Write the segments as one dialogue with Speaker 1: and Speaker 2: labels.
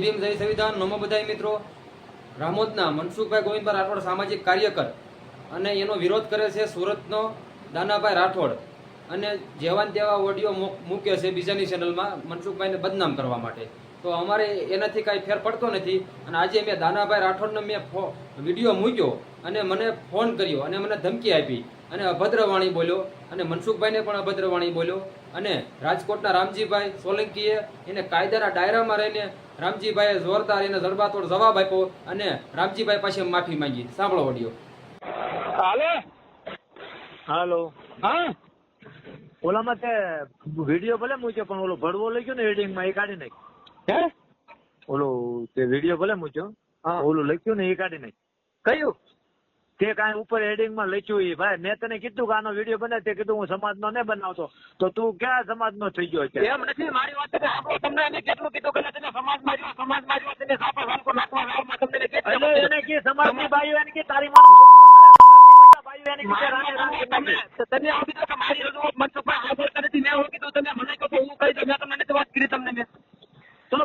Speaker 1: ભીમ જય સંવિધાન. નમો બધાય મિત્રો. રામોદના મનસુખભાઈ ગોવિંદભાઈ રાઠોડ સામાજિક કાર્યકર અને એનો વિરોધ કરે છે સુરતનો દાનાભાઈ રાઠોડ. અને જેવાન તેવા ઓડિયો મૂકે છે બીજાની ચેનલમાં મનસુખભાઈને બદનામ કરવા માટે. તો અમારે એનાથી કાંઈ ફેર પડતો નથી. અને આજે મેં દાનાભાઈ રાઠોડનો મેં ફો- વીડિયો મૂક્યો અને મને ફોન કર્યો અને મને ધમકી આપી. અને અભદ્રવાણી બોલ્યો અને મનસુખભાઈને પણ અભદ્રવાણી બોલ્યો. અને રાજકોટના રામજીભાઈ સોલંકીએ એને કાયદાના ડાયરામાં રહીને રામજીભાઈએ જોરદાર એને જડબાતોડ જવાબ આપ્યો અને રામજીભાઈ પાસે માફી માંગી. સાંભળો ઓડિયો.
Speaker 2: હાલો?
Speaker 3: હાલો.
Speaker 2: હા?
Speaker 3: ઓલામાં તે વીડિયો ભલે મૂક્યો પણ ઓલો ભડવો લઈ ગયો ને હેડિંગમાં એ કાઢી નાખ
Speaker 2: હે?
Speaker 3: ઓલો તે વીડિયો ભલે મૂક્યો. ઓલું લખ્યું ને એ કાઢી નાખ
Speaker 2: કયું?
Speaker 3: તે કાંઈ ઉપર હેડિંગમાં લખ્યું એ ભાઈ મેં તને કીધું કે આનો વીડિયો બનાવ તે કીધું હું સમાજનો નહીં બનાવતો. તો તું ક્યાં સમાજનો થઈ ગયો છે?
Speaker 2: એમ નથી મારી વાત તમે આપણે તમને એને કેટલું કીધું કે માં સમાજમાં રહ્યો સમાજમાં જો તને સાપા સાપો નાખવા રાવમાં તમને કેટલું
Speaker 3: એને કે સમાજની બાઈઓ એને કે તારી માં
Speaker 2: તમે
Speaker 3: નાખી.
Speaker 2: કીધું કે મારી રજૂઆત મનસુખભાઈ સાંભળતા નથી. મેં હું કીધું તમે મને કહો હું કહી દઉં મેં તમને નથી વાત કરી તમને મેં.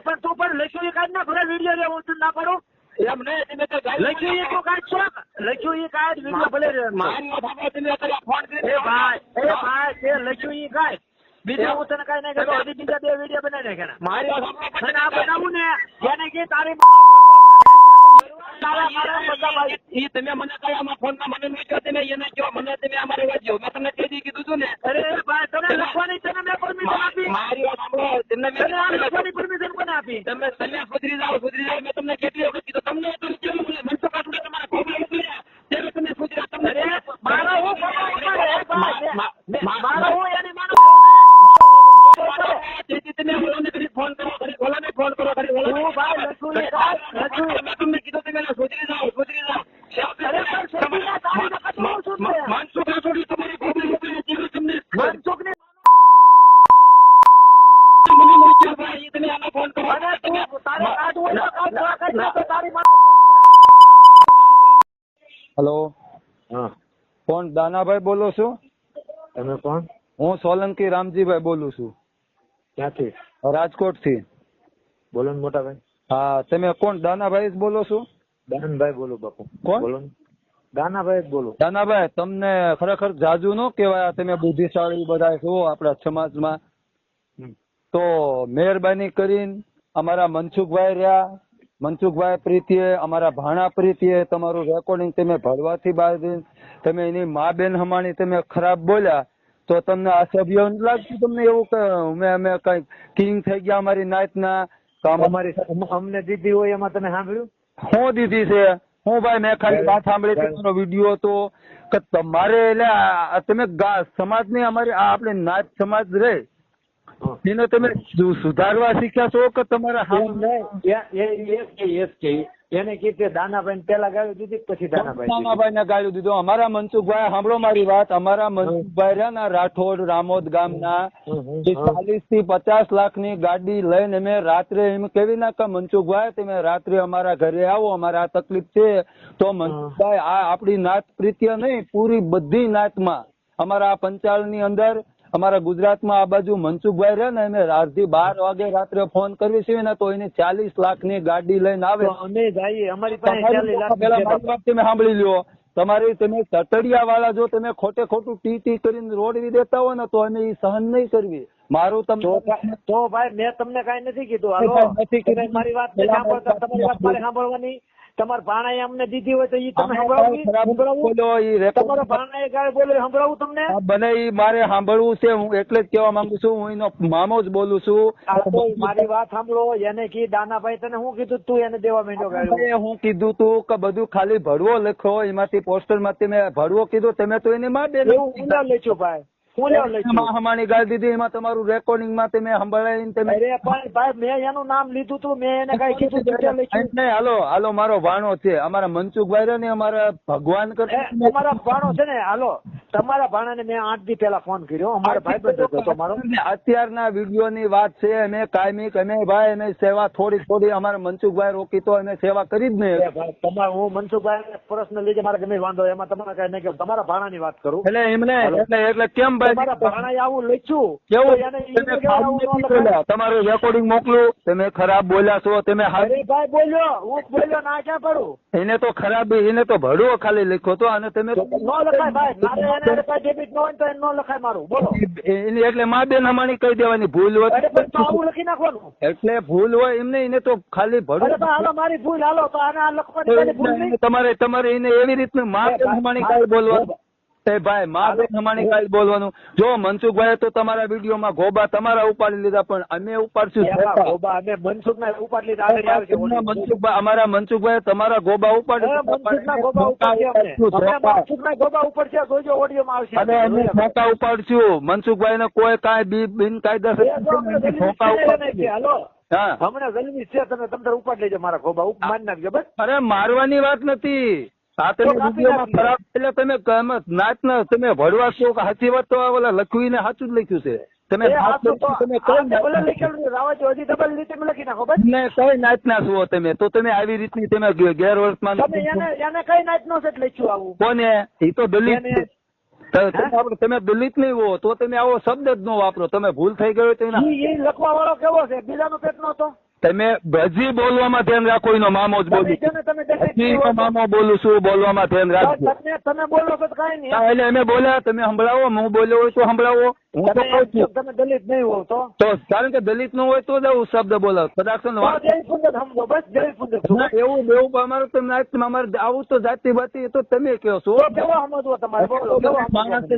Speaker 3: પણ તું પણ લખ્યું એ કાઢ ના ભલે વીડિયો રે હું ના પાડું. લખ્યું એ તો કાઢ છો? લખ્યું એ કાઢ વીડિયો ભલે એ ભાઈ એ ભાઈ તે લખ્યું એ કાંઈ બીજા હું તને કઈ નહીં કહેતો હજી બીજા બે વીડિયો બનાવી નાખ્યા
Speaker 2: મારી
Speaker 3: આ બનાવું ને જેને કે તારી માનો ભરવા મારે તારા મારા બધા ભાઈ
Speaker 2: ઈ તમે મને આમાં તમે એને કહો મને તમે અમારે વાંચ્યો મેં તમને તે કીધું હતું ને.
Speaker 3: અરે ભાઈ તમે લખવાની છે મેં પરમિશન આપી.
Speaker 2: મારી વાત સાંભળો. તમને મેં
Speaker 3: લખવાની પરમિશન કોને આપી?
Speaker 2: તમે તમે સુધરી જાઓ સુધરી જાઓ. મેં તમને કેટલી વખત
Speaker 4: દાનાભાઈ બોલો છો?
Speaker 3: તમે કોણ?
Speaker 4: હું સોલંકી રામજીભાઈ બોલું છું.
Speaker 3: ક્યાંથી?
Speaker 4: રાજકોટથી
Speaker 3: બોલો ને મોટાભાઈ.
Speaker 4: હા તમે કોણ? દાનાભાઈ જ બોલો છો?
Speaker 3: દાનભાઈ બોલો બાપુ.
Speaker 4: કોણ?
Speaker 3: બોલો દાનાભાઈ જ બોલો.
Speaker 4: દાનાભાઈ તમને ખરેખર જાજુ નો કહેવાય તમે બુદ્ધિશાળી બધા છો આપણા સમાજમાં. તો મહેરબાની કરીને અમારા મનસુખભાઈ રહ્યા. મનસુખભાઈ પ્રીતિએ અમારા ભાણા પ્રીતિએ તમારું રેકોર્ડિંગ તમે ભરવાથી બાંધી તમે એની મા બેન હમાણી તમે ખરાબ બોલ્યા તો તમને અસભ્ય લાગતું તમને એવું કે અમે અમે કઈ કિંગ થઈ ગયા અમારી નાતના? ના અમારી
Speaker 3: અમને દીધી હોય એમાં તમે સાંભળ્યું?
Speaker 4: હું દીધી છે. હું ભાઈ મેં ખાલી વાત સાંભળી તમારો વીડિયો હતો કે તમારે એટલે તમે સમાજ સમાજની અમારી આ આપણે નાત સમાજ રહે. એને તમે સુધારવા શીખ્યા છો કે તમારા
Speaker 3: એને કીધે દાનાભાઈ પેલા ગાળ્યું દીધી પછી દાનાભાઈ
Speaker 4: દાનાભાઈ ને ગાળ્યું દીધું. અમારા મનસુખભાઈ સાંભળો મારી વાત. અમારા મનસુખભાઈ રહ્યા ના રાઠોડ રામોદ ગામના ચાલીસથી પચાસ લાખની ગાડી લઈને અમે રાત્રે એમ કેવી ના કે મનસુખભાઈ તમે રાત્રે અમારા ઘરે આવો અમારે આ તકલીફ છે. તો મનસુખભાઈ આ આપણી નાત પ્રીત્ય નહીં પૂરી બધી નાતમાં. અમારા પંચાલની અંદર અમારા ગુજરાતમાં આ બાજુ મનસુખભાઈ રહે ને એને અડધી બાર વાગે રાત્રે ફોન કરવી છે ને તો એને ચાલીસ લાખની ગાડી લઈને આવે.
Speaker 3: અમે જઈએ અમારી પાસે
Speaker 4: તમારી
Speaker 3: ચાલીસ લાખ
Speaker 4: પેલા મારી વાત તમે સાંભળી લ્યો. તમારે તમે તટડિયા વાળા જો તમે ખોટે ખોટું ટી ટી કરીને રોડવી દેતા હોય ને તો અમે એ સહન નહીં કરવી. મારું તમને
Speaker 3: તો ભાઈ મેં તમને કઈ નથી કીધું.
Speaker 4: નથી કીધું.
Speaker 3: મારી વાત સાંભળતા તમારી વાત મારે સાંભળવાની તમારા ભાણાએ અમને દીધી હોય તો ઈ તમે તમારા ભાણાએ એ તમને?
Speaker 4: બને ઈ મારે સાંભળવું છે હું એટલે જ કહેવા માંગુ છું હું એનો મામો જ બોલું છું.
Speaker 3: મારી વાત સાંભળો એને કી દાનાભાઈ તને શું કીધું તું એને દેવા માંડ્યો ગાળ્યો?
Speaker 4: હું કીધું તું કે બધું ખાલી ભરવો લખો એમાંથી પોસ્ટરમાંથી મેં ભરવો કીધું તમે તો એને માં
Speaker 3: હું ના લખ્યું ભાઈ. હું લેવા લખ્યું?
Speaker 4: હમાણી ગાળ દીધી એમાં તમારું રેકોર્ડિંગમાં તમે સંભળાવીને તમે
Speaker 3: અરે પણ ભાઈ મેં એનું નામ લીધું તું મેં એને કઈ કીધું
Speaker 4: નહીં હાલો હાલો મારો વાણો છે. અમારા મનસુખ ભાઈ ને અમારા ભગવાન કરતા
Speaker 3: અમારા વાણો છે ને હાલો. તમારા ભાણાને મેં આઠ દી પહેલા ફોન કર્યો. અમારો ભાઈબંધ હતો મારો
Speaker 4: અત્યારના વીડિયો ની વાત છે અમે કાયમિક અમે ભાઈ અમે સેવા થોડી થોડી અમારે મનસુખભાઈ રોકી તો અમે સેવા કરી જ નહીં.
Speaker 3: તમારે હું મનસુખભાઈ પર્સનલ લીધે મારે ગમે વાંધો એમાં તમારે કઈ નહીં તમારા ભાણાની વાત કરું.
Speaker 4: એટલે એમને એટલે એટલે કેમ
Speaker 3: તમારા ભાણા આવું લખ્યું.
Speaker 4: કેવું. તમારું રેકોર્ડિંગ મોકલું. તમે ખરાબ બોલ્યા છો તમે
Speaker 3: ભાઈ બોલ્યો. હું બોલ્યો ના ક્યાં પડું?
Speaker 4: એને તો ખરાબ એને તો ભડુઓ ખાલી લખ્યો તો અને તમે
Speaker 3: ન લખાય ભાઈ. મારે એને ડેબિટ ન હોય તો એને ન લખાય મારું. બોલો.
Speaker 4: એટલે મા બેન અમારી કહી દેવાની ભૂલ હોય?
Speaker 3: આવું લખી નાખવાનું.
Speaker 4: એટલે ભૂલ હોય એમને એને તો ખાલી
Speaker 3: ભાઈ હાલો મારી ભૂલ હાલો તો આને આ લખવાની ભૂલ નહીં
Speaker 4: તમારે તમારે એને એવી રીતનું મા બેન હમાણી કાંઈ બોલવાનું. એ ભાઈ મારે બેન કાલ બોલવાનું. જો મનસુખભાઈ તો તમારા વિડીયોમાં ગોબા તમારા ઉપાડી લીધા પણ અમે ઉપાડશું.
Speaker 3: ગોબા અમે મનસુખના ઉપાડી લીધા
Speaker 4: તમને મનસુખભાઈ અમારા મનસુખભાઈ તમારા ગોબા ઉપાડી
Speaker 3: ગોબા ઉપાડશે જોજો ઓડિયોમાં આવશે.
Speaker 4: અને અમે ધોકા મનસુખભાઈ ને કોઈ કાંઈ બી બિનકાયદેસર
Speaker 3: એ જો અમને
Speaker 4: ધોકા.
Speaker 3: કે હાલો.
Speaker 4: હા.
Speaker 3: હમણાં જલ્દી છે તમે તમે તાર ઉપાડ લેજો મારા ગોબા. ઉપ મારી નાખજો બસ.
Speaker 4: અરે મારવાની વાત નથી. આ તમે વિડીયોમાં ખરાબ એટલે તમે કમ- નાચના તમે ભરવા છો કે સાચી વાત તો ઓલા લખવીને સાચું જ લખ્યું છે. તમે
Speaker 3: તો
Speaker 4: તમે કઈ
Speaker 3: તે
Speaker 4: નાચના
Speaker 3: છે,
Speaker 4: નાચના છો તમે? તો તમે આવી રીતની તમે ગેરવર્તમાન
Speaker 3: કઈ નાચ નો સેટ લખ્યું આવું.
Speaker 4: કોને? એ તો દલિત તમે દલિત નહીં હો તો તમે આવો શબ્દ જ ન વાપરો. તમે ભૂલ થઈ ગયો તો
Speaker 3: લખવા વાળો કેવો છે? બીજાનો પેટ નો હતો
Speaker 4: તમે હજી બોલવામાં ધ્યાન રાખો એનો મામો જ બોલું એનો મામો બોલું છું બોલવામાં ધ્યાન રાખજો.
Speaker 3: તમે બોલો તો કઈ નહીં.
Speaker 4: એટલે અમે બોલ્યા તમે સંભળાવો હું બોલ્યો હોય તો સંભળાવો.
Speaker 3: તમે દલિત નહીં તો?
Speaker 4: તો કારણ કે દલિત નો હોય તો જ આવું શબ્દ બોલાવ. કદાચ
Speaker 3: સમજો બસ
Speaker 4: એવું એવું અમારું તો અમારે આવું તો જાતિ બાતિ તો તમે કહો છો.
Speaker 3: સમજવો તમારે?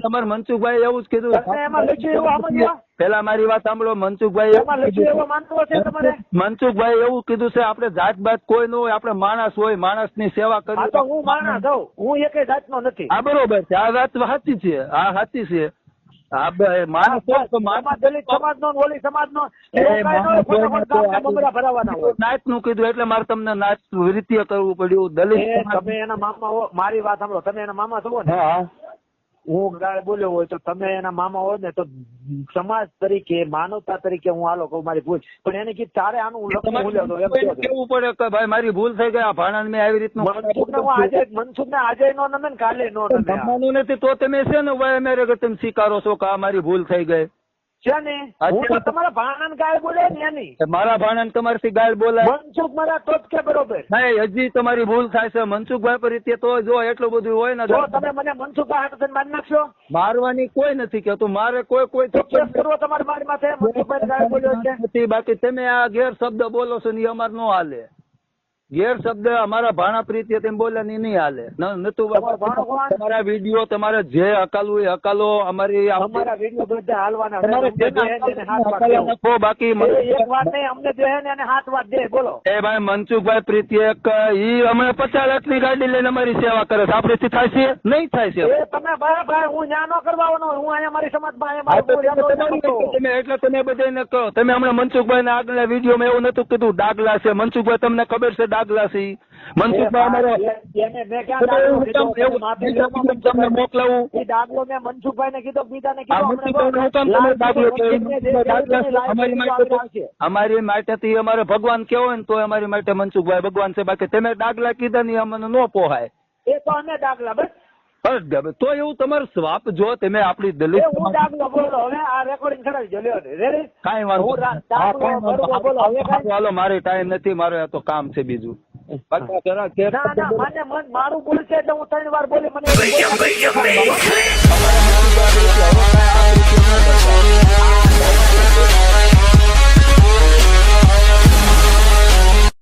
Speaker 4: તમારે મનસુખભાઈ એવું જ કીધું.
Speaker 3: એમાં લખ્યું એવું સમજવા?
Speaker 4: પેલા મારી વાત સાંભળો મનસુખભાઈ મનસુખભાઈ એવું કીધું છે આપણે જાત બાત કોઈ ન હોય આપણે માણસ હોય માણસની સેવા
Speaker 3: કરી હું માણસ હું એક જાત નો નથી.
Speaker 4: આ બરોબર છે આ વાત સાચી છે આ સાચી છે.
Speaker 3: ને
Speaker 4: કીધું એટલે મારે તમને નાચ નૃત્ય કરવું પડ્યું. દલિત
Speaker 3: તમે એના મામા હો મારી વાત સાંભળો તમે એના મામા છો ને?
Speaker 4: હા
Speaker 3: ગાળ બોલ્યો હોય તો તમે એના મામા હો ને તો સમાજ તરીકે માનવતા તરીકે હું આલો કહું મારી ભૂલ. પણ એને કીધું તારે આનું લખવું.
Speaker 4: કેવું પડે કે ભાઈ મારી ભૂલ થઈ ગઈ આ ભાણાને મેં આવી રીતનું
Speaker 3: આજે મનસુખ ને આજે નો નમે ને કાલે નો નમે
Speaker 4: નથી તો તમે છે ને ભાઈ અમે કે તમે સ્વીકારો છો કે આ મારી ભૂલ થઈ ગઈ. મારા ભાણાને તમારથી ગાળ બોલાય.
Speaker 3: મનસુખ મારા તો કે બરોબર.
Speaker 4: નહીં હજી તમારી ભૂલ થાય છે. મનસુખભાઈ પર રીતે તો જો એટલું બધું હોય ને
Speaker 3: જો તમે મને મનસુખ હાથ મારી નાખશો?
Speaker 4: મારવાની કોઈ નથી કેતું મારે કોઈ કોઈ
Speaker 3: કરવો તમારે મારી માથે મનસુખભાઈ ગાળ બોલ્યો છે.
Speaker 4: બાકી તમે આ ગેર શબ્દ બોલો છો ને અમારે નો હાલે. ગેર શબ્દ અમારા ભાણા પ્રીતિએ તેમ બોલ્યા ની નહીં હાલે. નતું
Speaker 3: તમારો
Speaker 4: વીડિયો તમારે જે હકાલવું એ અકાલો અમારી
Speaker 3: અમારા વીડિયો બધા હાલવાના
Speaker 4: બાકી
Speaker 3: એ એક વાત નહીં અમને જે ને એને હાથ વાત દે બોલો.
Speaker 4: એ ભાઈ મનસુખભાઈ પ્રીતિ એક ઈ અમે પચાસ લાખની ગાડી લઈને અમારી સેવા કરે છે. આપડેથી થાય છે? નહીં થાય છે.
Speaker 3: તમે ભાઈ ભાઈ હું ન્યા નો કરવાનો હું અહીંયા મારી સમાજમાં
Speaker 4: તમે
Speaker 3: બોલ
Speaker 4: એટલે તમે બધાને કહો. તમે હમણાં મનસુખભાઈ ના આગળના વિડીયોમાં એવું નતું કીધું ડાગલા છે. મનસુખભાઈ તમને ખબર છે છે મનસુખભાઈ અમારો
Speaker 3: દાખલો કીધો?
Speaker 4: તમને મોકલાવું
Speaker 3: દાદલો દાખલો મેં મનસુખભાઈને કીધો બીજાને
Speaker 4: આ
Speaker 3: કીધો
Speaker 4: દાખલો? મનસુખભાઈ દાખલા છે. અમારી માટે તો- અમારી ભગવાન કેવો ને તો અમારી માટે મનસુખભાઈ ભગવાન છે બાકી તમે ડાગલા કીધા ને અમને ન પોહાય
Speaker 3: એ તો અમે દાખલા બસ.
Speaker 4: તો એવું તમારું સ્વાપ જો તમે આપણી દલિત
Speaker 3: હું દાખલો બોલો. હવે આ રેકોર્ડિંગ ચડાવી દો લ્યો રેડી
Speaker 4: વાંધો કાંઈ
Speaker 3: બોલો હવે
Speaker 4: હાલો મારે ટાઈમ નથી મારે આ તો કામ છે બીજું.
Speaker 3: મારું ભૂલ છે એટલે હું ત્રણ વાર બોલી મને